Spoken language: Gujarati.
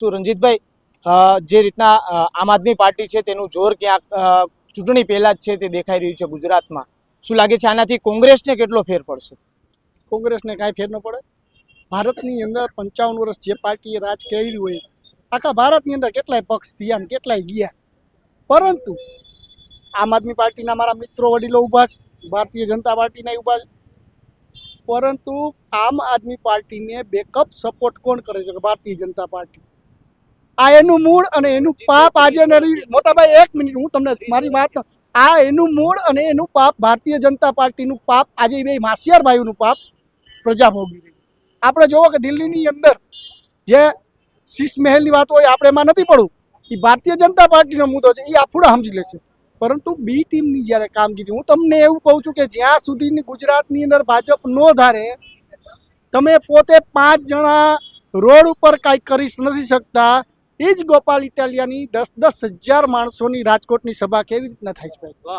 તો રણજીતભાઈ જે રીતના આમ આદમી પાર્ટી છે તેનું જોર ક્યાંક ચૂંટણી પહેલાં જ છે તે દેખાઈ રહ્યું છે ગુજરાતમાં. શું લાગે છે આનાથી કોંગ્રેસને કેટલો ફેર પડશે? કોંગ્રેસને કાંઈ ફેર ન પડે. ભારતની અંદર પંચાવન વર્ષ જે પાર્ટીએ રાજ કર્યું હોય, આખા ભારતની અંદર કેટલાય પક્ષ થયા ને કેટલાય ગયા. પરંતુ આમ આદમી પાર્ટીના મારા મિત્રો વડીલો ઊભા છે, ભારતીય જનતા પાર્ટીના ઊભા છે. પરંતુ આમ આદમી પાર્ટીને બેકઅપ સપોર્ટ કોણ કરે છે? ભારતીય જનતા પાર્ટી. આ એનું મૂળ અને એનું પાપ આજે મોટાભાઈ, એક મિનિટ, હું તમને મારી વાત આ એનું મૂળ અને એનું પાપ ભારતીય જનતા પાર્ટીનું પાપ, આજે બે માસિયાર ભાઈઓનું પાપ પ્રજા ભોગવી રહી આપણે જોવો કે દિલ્હીની અંદર જે શીશ મહેલની વાત હોય, આપણે એમાં નથી પડવું. એ ભારતીય જનતા પાર્ટીનો મુદ્દો છે, એ આફુડા સમજી લેશે. પરંતુ બી ટીમની જ્યારે કામગીરી, હું તમને એવું કહું છું કે જ્યાં સુધીની ગુજરાતની અંદર ભાજપ નો ધારે, તમે પોતે પાંચ જણા રોડ ઉપર કાંઈ કરી નથી શકતા એ જ ગોપાલ ઇટાલિયાની દસ દસ હજાર માણસોની રાજકોટની સભા કેવી રીતના થાય છે